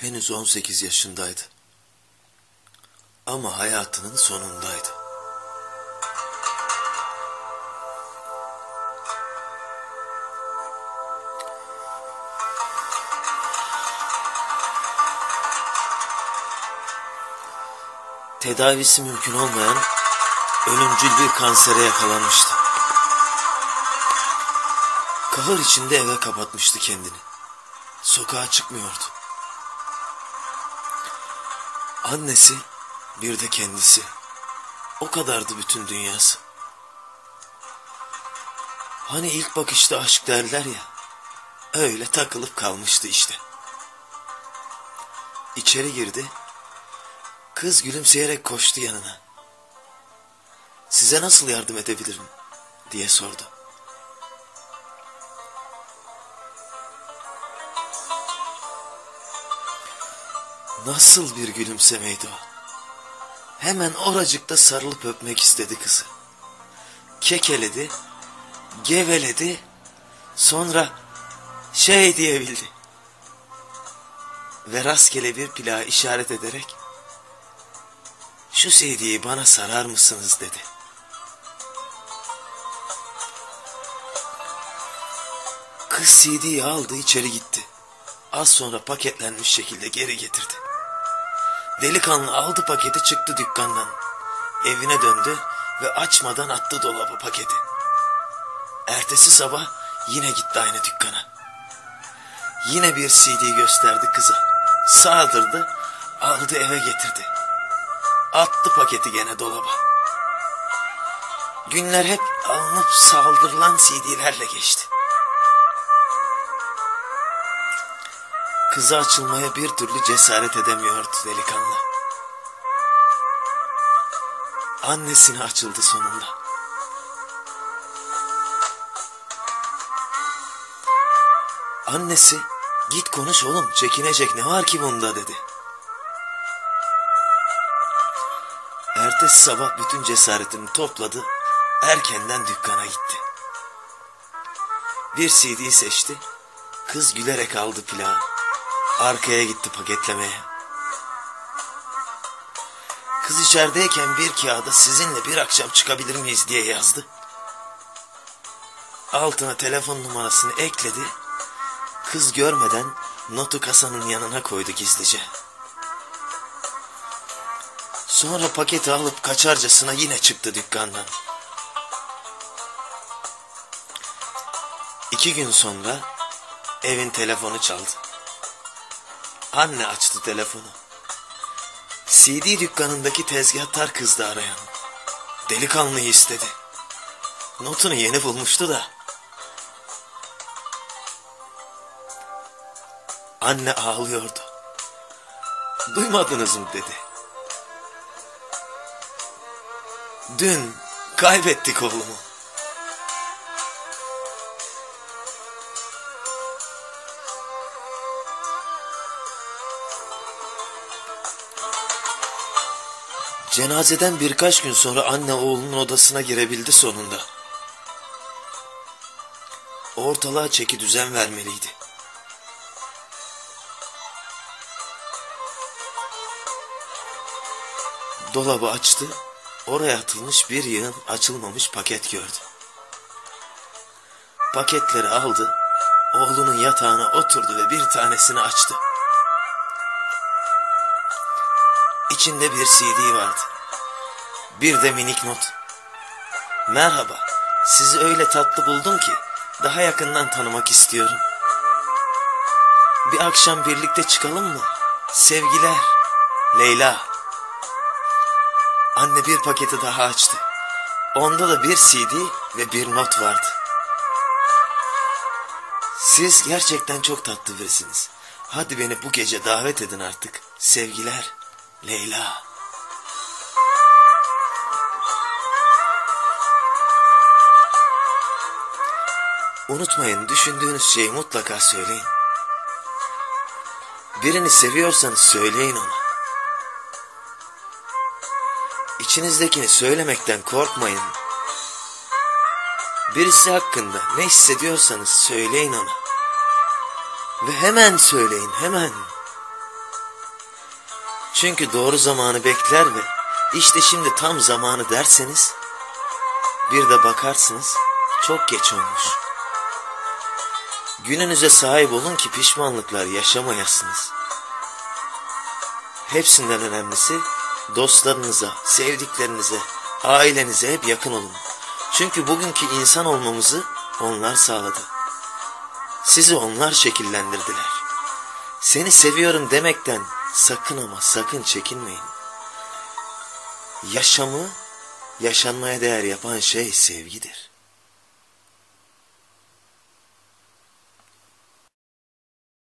Henüz 18 yaşındaydı. Ama hayatının sonundaydı. Tedavisi mümkün olmayan ölümcül bir kansere yakalanmıştı. Kahır içinde eve kapatmıştı kendini. Sokağa çıkmıyordu. Annesi bir de kendisi. O kadardı bütün dünyası. Hani ilk bakışta aşk derler ya. Öyle takılıp kalmıştı işte. İçeri girdi. Kız gülümseyerek koştu yanına. Size nasıl yardım edebilirim diye sordu. Nasıl bir gülümsemeydi o. Hemen oracıkta sarılıp öpmek istedi kızı. Kekeledi, geveledi, sonra şey diyebildi. Ve rastgele bir plağa işaret ederek şu CD'yi bana sarar mısınız dedi. Kız CD'yi aldı içeri gitti. Az sonra paketlenmiş şekilde geri getirdi. Delikanlı aldı paketi çıktı dükkandan. Evine döndü ve açmadan attı dolabı paketi. Ertesi sabah yine gitti aynı dükkana. Yine bir CD gösterdi kıza. Saldırdı, aldı eve getirdi. Attı paketi gene dolaba. Günler hep alınıp saldırılan CD'lerle geçti. Kıza açılmaya bir türlü cesaret edemiyordu delikanlı. Annesine açıldı sonunda. Annesi git konuş oğlum çekinecek ne var ki bunda dedi. Ertesi sabah bütün cesaretini topladı erkenden dükkana gitti. Bir CD seçti kız gülerek aldı plağı. Arkaya gitti paketlemeye. Kız içerideyken bir kağıda sizinle bir akşam çıkabilir miyiz diye yazdı. Altına telefon numarasını ekledi. Kız görmeden notu kasanın yanına koydu gizlice. Sonra paketi alıp kaçarcasına yine çıktı dükkandan. İki gün sonra evin telefonu çaldı. Anne açtı telefonu. CD dükkanındaki tezgahtar kızdı arayan. Delikanlıyı istedi. Notunu yeni bulmuştu da. Anne ağlıyordu. Duymadınız mı dedi. Dün kaybettik oğlumu. Cenazeden birkaç gün sonra anne oğlunun odasına girebildi sonunda. Ortalığa çeki düzen vermeliydi. Dolabı açtı, oraya atılmış bir yığın açılmamış paket gördü. Paketleri aldı, oğlunun yatağına oturdu ve bir tanesini açtı. İçinde bir CD vardı. Bir de minik not. Merhaba, sizi öyle tatlı buldum ki daha yakından tanımak istiyorum. Bir akşam birlikte çıkalım mı? Sevgiler, Leyla. Anne bir paketi daha açtı. Onda da bir CD ve bir not vardı. Siz gerçekten çok tatlı birisiniz. Hadi beni bu gece davet edin artık. Sevgiler, Leyla. Unutmayın düşündüğünüz şeyi mutlaka söyleyin. Birini seviyorsanız söyleyin ona. İçinizdekini söylemekten korkmayın. Birisi hakkında ne hissediyorsanız söyleyin ona. Ve hemen söyleyin hemen. Çünkü doğru zamanı bekler ve işte şimdi tam zamanı derseniz bir de bakarsınız çok geç olmuş. Gününüze sahip olun ki pişmanlıklar yaşamayasınız. Hepsinden önemlisi dostlarınıza, sevdiklerinize, ailenize hep yakın olun. Çünkü bugünkü insan olmamızı onlar sağladı. Sizi onlar şekillendirdiler. Seni seviyorum demekten sakın ama sakın çekinmeyin. Yaşamı yaşanmaya değer yapan şey sevgidir.